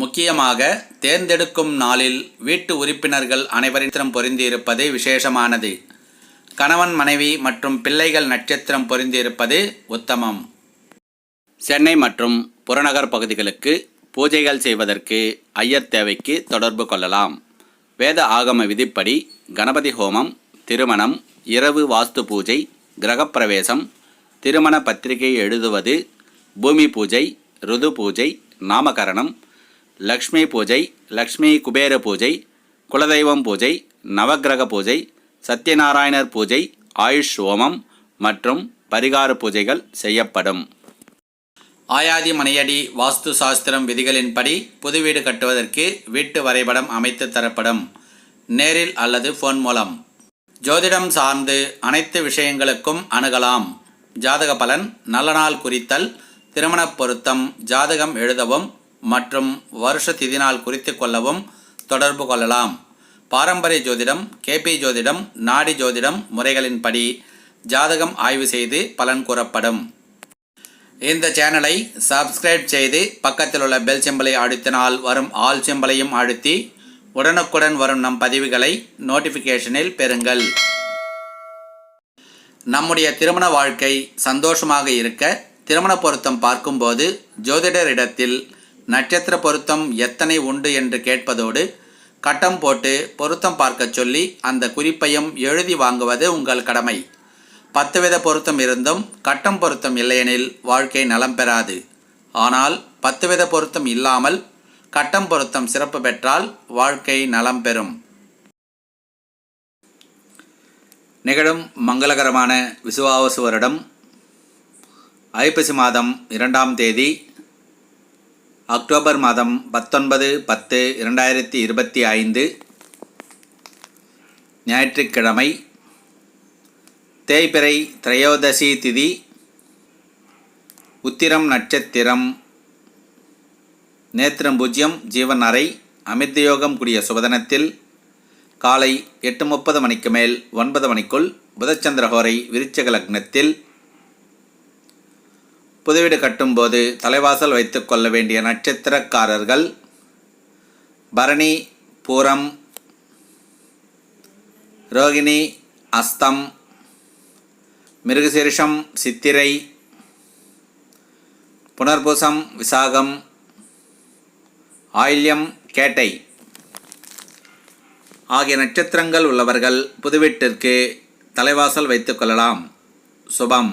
முக்கியமாக தேர்ந்தெடுக்கும் நாளில் வீட்டு உறுப்பினர்கள் அனைவரிடம் பொருந்தியிருப்பது விசேஷமானது. கணவன் மனைவி மற்றும் பிள்ளைகள் நட்சத்திரம் பொருந்தியிருப்பது உத்தமம். சென்னை மற்றும் புறநகர் பகுதிகளுக்கு பூஜைகள் செய்வதற்கு ஐயர் தேவைக்கு தொடர்பு கொள்ளலாம். வேத ஆகம விதிப்படி கணபதி ஹோமம் திருமணம் இரவு வாஸ்து பூஜை கிரகப்பிரவேசம் திருமண பத்திரிகை எழுதுவது பூமி பூஜை ருது பூஜை நாமகரணம் லக்ஷ்மி பூஜை லக்ஷ்மி குபேர பூஜை குலதெய்வம் பூஜை நவக்கிரக பூஜை சத்யநாராயணர் பூஜை ஆயுஷ் ஹோமம் மற்றும் பரிகார பூஜைகள் செய்யப்படும். ஆயாதி மனையடி வாஸ்து சாஸ்திரம் விதிகளின்படி புது வீடு கட்டுவதற்கு வீட்டு வரைபடம் அமைத்து தரப்படும். நேரில் அல்லது ஃபோன் மூலம். ஜோதிடம் சார்ந்து அனைத்து விஷயங்களுக்கும் அணுகலாம். ஜாதக பலன் நல்ல நாள் குறித்தல் திருமணப் பொருத்தம் ஜாதகம் எழுதவும் மற்றும் வருஷ திதி நாள் குறித்து கொள்ளவும் தொடர்பு கொள்ளலாம். பாரம்பரிய ஜோதிடம் கேபி ஜோதிடம் நாடி ஜோதிடம் முறைகளின்படி ஜாதகம் ஆய்வு செய்து பலன் கூறப்படும். இந்த சேனலை சப்ஸ்கிரைப் செய்து பக்கத்தில் உள்ள பெல் சிம்பலை அழுத்தினால் வரும் ஆல் சிம்பலையும் அழுத்தி உடனுக்குடன் வரும் நம் பதிவுகளை நோட்டிஃபிகேஷனில் பெறுங்கள். நம்முடைய திருமண வாழ்க்கை சந்தோஷமாக இருக்க திருமண பொருத்தம் பார்க்கும்போது ஜோதிடரிடத்தில் நட்சத்திர பொருத்தம் எத்தனை உண்டு என்று கேட்பதோடு கட்டம் போட்டு பொருத்தம் பார்க்கச் சொல்லி அந்த குறிப்பையும் எழுதி வாங்குவது உங்கள் கடமை. பத்து வித பொருத்தம் இருந்தும் கட்டம் பொருத்தம் இல்லையெனில் வாழ்க்கை நலம் பெறாது. ஆனால் பத்து வித பொருத்தம் இல்லாமல் கட்டம் பொருத்தம் சிறப்பு பெற்றால் வாழ்க்கை நலம் பெறும். நிகழும் மங்களகரமான விசுவாவசு வருடம் ஐப்பசி மாதம் இரண்டாம் தேதி அக்டோபர் மாதம் பத்தொன்பது பத்து இரண்டாயிரத்தி இருபத்தி ஐந்து ஞாயிற்றுக்கிழமை தேய்பிறை திரையோதசி திதி உத்திரம் நட்சத்திரம் நேத்திரம் பூஜ்யம் ஜீவன் அறை அமிர்தயோகம் கூடிய சுபதனத்தில் காலை எட்டு முப்பது மணிக்கு மேல் ஒன்பது மணிக்குள் புதச்சந்திரஹோரை விருச்சக லக்னத்தில் புதுவீடு கட்டும்போது தலைவாசல் வைத்துக் கொள்ள வேண்டிய நட்சத்திரக்காரர்கள் பரணி பூரம் ரோகிணி அஸ்தம் மிருகசீரிஷம் சித்திரை புனர்பூசம் விசாகம் ஆயில்யம் கேட்டை ஆகிய நட்சத்திரங்கள் உள்ளவர்கள் புதுவீட்டிற்கு தலைவாசல் வைத்துக்கொள்ளலாம் சுபம்.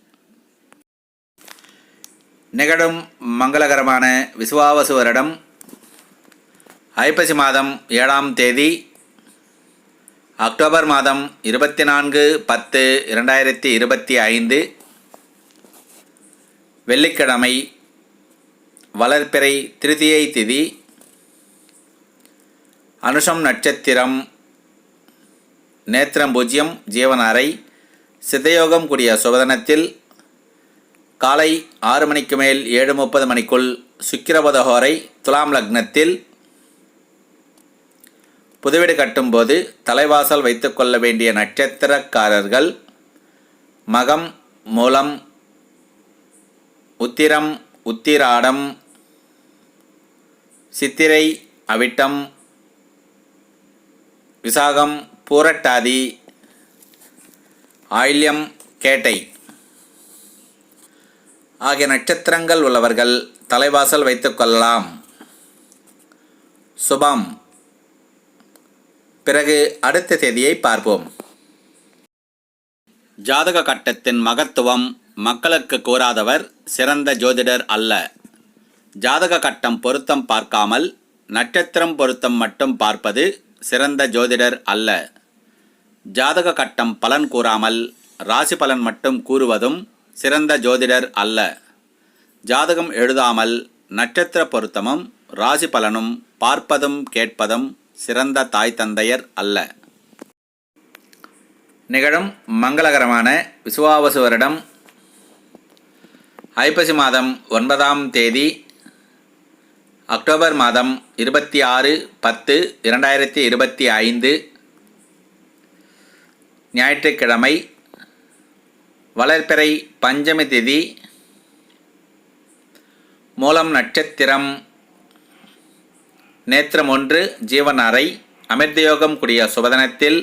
நிகழும் மங்களகரமான விசுவாவசு வருடம் ஐப்பசி மாதம் ஏழாம் தேதி அக்டோபர் மாதம் இருபத்தி நான்கு பத்து இரண்டாயிரத்தி இருபத்தி ஐந்து வெள்ளிக்கிழமை வளர்ப்பிறை திருதியை திதி அனுஷம் நட்சத்திரம் நேத்திரம் பூஜ்யம் ஜீவனாரை அறை சித்தயோகம் கூடிய சுபதனத்தில் காலை ஆறு மணிக்கு மேல் ஏழு முப்பது மணிக்குள் சுக்கிரபதஹோரை துலாம் லக்னத்தில் புதுவீடு கட்டும்போது தலைவாசல் வைத்துக்கொள்ள வேண்டிய நட்சத்திரக்காரர்கள் மகம் மூலம் உத்திரம் உத்திராடம் சித்திரை அவிட்டம் விசாகம் பூரட்டாதி ஆயில்யம் கேட்டை. ஆகிய நட்சத்திரங்கள் உள்ளவர்கள் தலைவாசல் வைத்துக் கொள்ளலாம். சுபம். பிறகு அடுத்த தேதியை பார்ப்போம். ஜாதக கட்டத்தின் மகத்துவம் மக்களுக்கு கூறாதவர் சிறந்த ஜோதிடர் அல்ல. ஜாதக கட்டம் பொருத்தம் பார்க்காமல் நட்சத்திரம் பொருத்தம் மட்டும் பார்ப்பது சிறந்த ஜோதிடர் அல்ல. ஜாதக கட்டம் பலன் கூறாமல் ராசி பலன் மட்டும் கூறுவதும் சிறந்த ஜோதிடர் அல்ல. ஜாதகம் எழுதாமல் நட்சத்திர பொருத்தமும் ராசி பலனும் பார்ப்பதும் கேட்பதும் சிறந்த தாய் தந்தையர் அல்ல. நிகழும் மங்களகரமான விசுவாவசு வருடம் ஐப்பசி மாதம் ஒன்பதாம் தேதி அக்டோபர் மாதம் இருபத்தி ஆறு பத்து இரண்டாயிரத்தி இருபத்தி ஐந்து ஞாயிற்றுக்கிழமை வளர்பிறை பஞ்சமி திதி மூலம் நட்சத்திரம் நேத்திரம் ஒன்று ஜீவன் அறை அமிர்தயோகம் கூடிய சுபதனத்தில்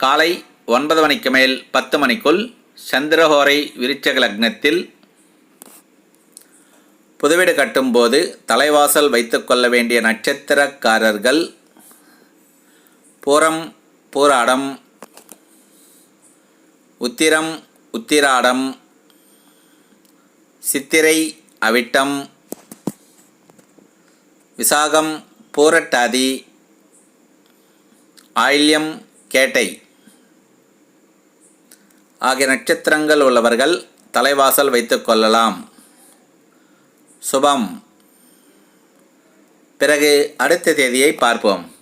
காலை ஒன்பது மணிக்கு மேல் பத்து மணிக்குள் சந்திரஹோரை விருச்சக லக்னத்தில் புதுவீடு கட்டும்போது தலைவாசல் வைத்துக்கொள்ள வேண்டிய நட்சத்திரக்காரர்கள் பூரம் பூராடம் உத்திரம் உத்திராடம் சித்திரை அவிட்டம் விசாகம் பூரட்டாதி ஆயில்யம் கேட்டை. ஆகிய நட்சத்திரங்கள் உள்ளவர்கள் தலைவாசல் வைத்துக் கொள்ளலாம். சுபம். பிறகு அடுத்த தேதியை பார்ப்போம்.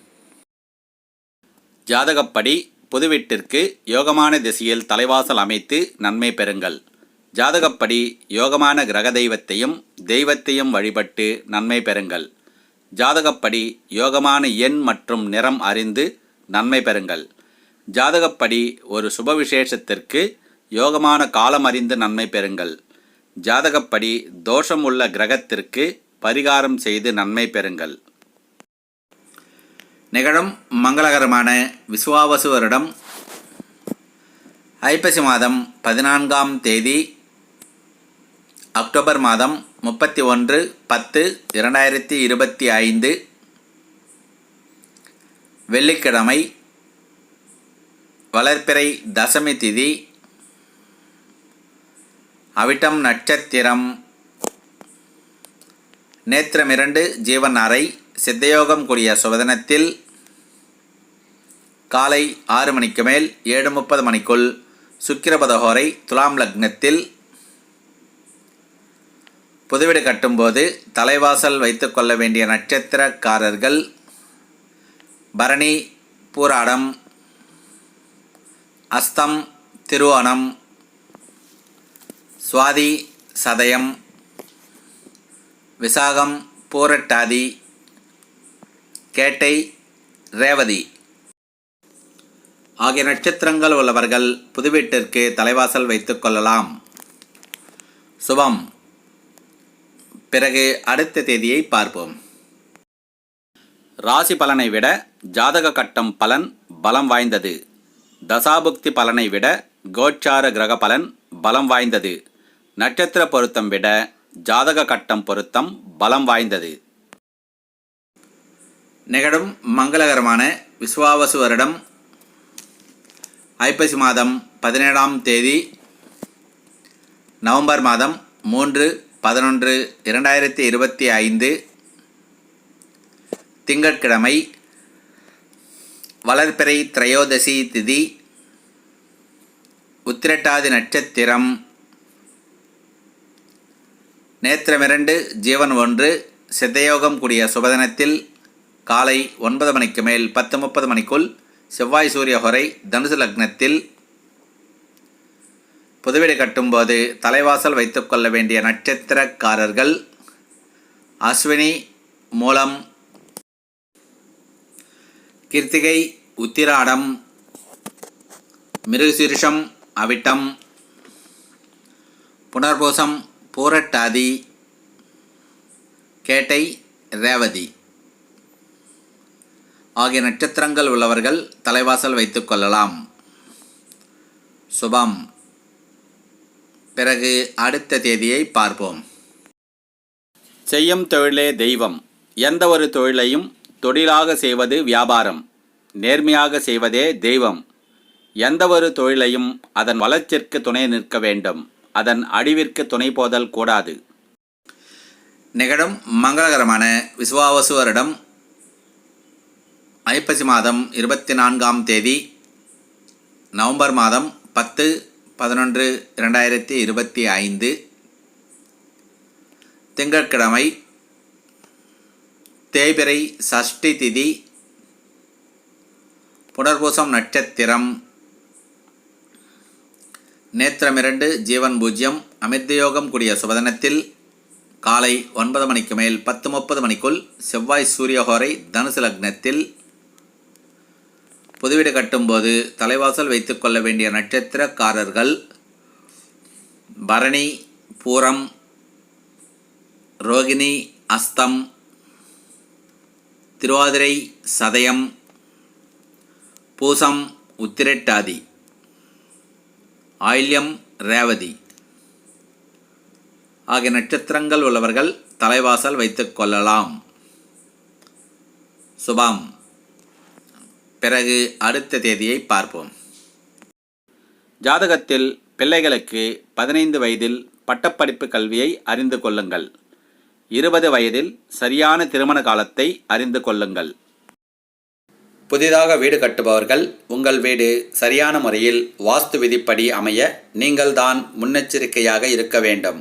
ஜாதகப்படி புதுவீட்டிற்கு யோகமான திசையில் தலைவாசல் அமைத்து நன்மை பெறுங்கள். ஜாதகப்படி யோகமான கிரக தெய்வத்தையும் தெய்வத்தையும் வழிபட்டு நன்மை பெறுங்கள். ஜாதகப்படி யோகமான எண் மற்றும் நிறம் அறிந்து நன்மை பெறுங்கள். ஜாதகப்படி ஒரு சுப விசேஷத்திற்கு யோகமான காலம் அறிந்து நன்மை பெறுங்கள். ஜாதகப்படி தோஷம் உள்ள கிரகத்திற்கு பரிகாரம் செய்து நன்மை பெறுங்கள். நிகழும் மங்களகரமான விசுவாவசு வருடம் ஐப்பசி மாதம் பதினான்காம் தேதி அக்டோபர் மாதம் முப்பத்தி ஒன்று பத்து இரண்டாயிரத்தி இருபத்தி ஐந்து வெள்ளிக்கிழமை வளர்ப்பிறை தசமி திதி அவிட்டம் நட்சத்திரம் நேத்திரம் இரண்டு ஜீவன் அறை சித்தயோகம் கூடிய சுவதனத்தில் காலை ஆறு மணிக்கு மேல் ஏழு முப்பது மணிக்குள் சுக்கிரபதஹோரை துலாம் லக்னத்தில் புதுவீடு கட்டும்போது தலைவாசல் வைத்துக்கொள்ள வேண்டிய நட்சத்திரக்காரர்கள் பரணி பூராடம் அஸ்தம் திருவோணம் சுவாதி சதயம் விசாகம் பூரட்டாதி கேட்டை ரேவதி. ஆகிய நட்சத்திரங்கள் உள்ளவர்கள் புதுவீட்டிற்கு தலைவாசல் வைத்துக் கொள்ளலாம். சுபம். பிறகு அடுத்த தேதியை பார்ப்போம். ராசி பலனை விட ஜாதக கட்டம் பலன் பலம் வாய்ந்தது. தசாபுக்தி பலனை விட கோச்சார கிரக பலன் பலம் வாய்ந்தது. நட்சத்திர பொருத்தம் விட ஜாதக கட்டம் பொருத்தம் பலம் வாய்ந்தது. நிகழும் மங்களகரமான விஸ்வாவசு வருடம் ஐப்பசி மாதம் பதினேழாம் தேதி நவம்பர் மாதம் மூன்று பதினொன்று இரண்டாயிரத்தி இருபத்தி ஐந்து திங்கட்கிழமை வளர்பிறை திரையோதசி திதி உத்திரட்டாதி நட்சத்திரம் நேத்திரமிரண்டு ஜீவன் ஒன்று சித்தயோகம் கூடிய சுபதனத்தில் காலை ஒன்பது மணிக்கு மேல் பத்து முப்பது மணிக்குள் செவ்வாய் சூரிய ஹொரை தனுசு லக்னத்தில் புதுவீடு கட்டும்போது தலைவாசல் வைத்துக்கொள்ள வேண்டிய நட்சத்திரக்காரர்கள் அஸ்வினி மூலம் கிருத்திகை உத்திராடம் மிருகசீரிஷம் அவிட்டம் புனர்பூசம் பூரட்டாதி கேட்டை ரேவதி. ஆகிய நட்சத்திரங்கள் உள்ளவர்கள் தலைவாசல் வைத்துக் கொள்ளலாம். சுபம். பிறகு அடுத்த தேதியை பார்ப்போம். செய்யும் தொழிலே தெய்வம். எந்த ஒரு தொழிலையும் தொழிலாக செய்வது வியாபாரம். நேர்மையாக செய்வதே தெய்வம். எந்த ஒரு தொழிலையும் அதன் வளர்ச்சிற்கு துணை நிற்க வேண்டும். அதன் அழிவிற்கு துணை போதல் கூடாது. நிகழும் மங்களகரமான விசுவாவசு வருடம் ஐப்பசி மாதம் இருபத்தி நான்காம் தேதி நவம்பர் மாதம் பத்து பதினொன்று இரண்டாயிரத்தி இருபத்தி ஐந்து. திங்கட்கிழமை தேபிரை சஷ்டி திதி புனர்பூசம் நட்சத்திரம் நேத்திரமிரண்டு ஜீவன் பூஜ்யம் அமிர்தயோகம் கூடிய சுபதனத்தில் காலை ஒன்பது மணிக்கு மேல் பத்து முப்பது மணிக்குள் செவ்வாய் சூரியஹோரை தனுசு லக்னத்தில் புதுவீடு கட்டும்போது தலைவாசல் வைத்துக்கொள்ள வேண்டிய நட்சத்திரக்காரர்கள் பரணி பூரம் ரோகிணி அஸ்தம் திருவாதிரை சதயம் பூசம் உத்திரட்டாதி ஆயில்யம் ரேவதி ஆகிய நட்சத்திரங்கள் உள்ளவர்கள் தலைவாசல் வைத்துக் கொள்ளலாம். சுபாம். பிறகு அடுத்த தேதியை பார்ப்போம். ஜாதகத்தில் பிள்ளைகளுக்கு பதினைந்து வயதில் பட்டப்படிப்பு கல்வியை அறிந்து கொள்ளுங்கள். இருபது வயதில் சரியான திருமண காலத்தை அறிந்து கொள்ளுங்கள். புதிதாக வீடு கட்டுபவர்கள் உங்கள் வீடு சரியான முறையில் வாஸ்து விதிப்படி அமைய நீங்கள்தான் முன்னெச்சரிக்கையாக இருக்க வேண்டும்.